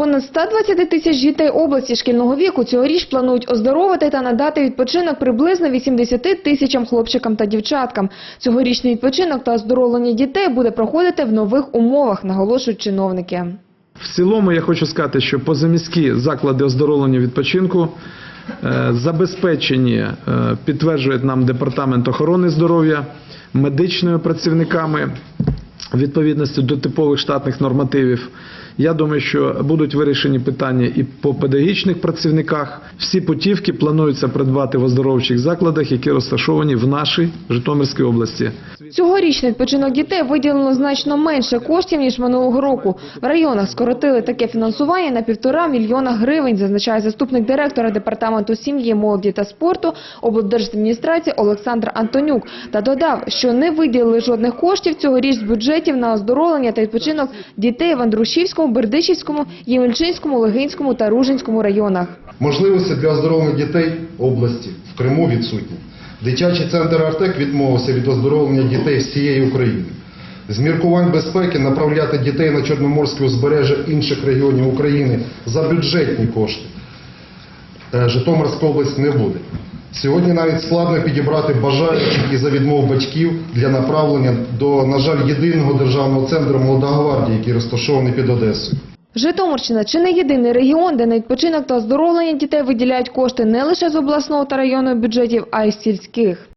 Понад 120 тисяч дітей області шкільного віку цьогоріч планують оздоровити та надати відпочинок приблизно 80 тисячам хлопчикам та дівчаткам. Цьогорічний відпочинок та оздоровлення дітей буде проходити в нових умовах, наголошують чиновники. В цілому я хочу сказати, що позаміські заклади оздоровлення відпочинку е, забезпечені, е, підтверджують нам Департамент охорони здоров'я, медичними працівниками відповідності до типових штатних нормативів. Я думаю, що будуть вирішені питання і по педагогічних працівниках. Всі путівки планується придбати в оздоровчих закладах, які розташовані в нашій Житомирській області. Цьогоріч на відпочинок дітей виділено значно менше коштів, ніж минулого року. В районах скоротили таке фінансування на півтора мільйона гривень, зазначає заступник директора Департаменту сім'ї, молоді та спорту облдержадміністрації Олександр Антонюк. Та додав, що не виділили жодних коштів цьогоріч з бюджетів на оздоровлення та відпочинок дітей в Андрушівському, Бердичівському, Ємельчинському, Легинському та Ружинському районах. Можливості для оздоровлення дітей області в Криму відсутні. Дитячий центр «Артек» відмовився від оздоровлення дітей всієї України. З міркувань безпеки направляти дітей на Чорноморське узбережжя інших регіонів України за бюджетні кошти е, Житомирська область не буде. Сьогодні навіть складно підібрати бажаючих і за відмов батьків для направлення до, на жаль, єдиного державного центру «Молода гвардія», який розташований під Одесою. Житомирщина – чи не єдиний регіон, де на відпочинок та оздоровлення дітей виділяють кошти не лише з обласного та районного бюджетів, а й з сільських.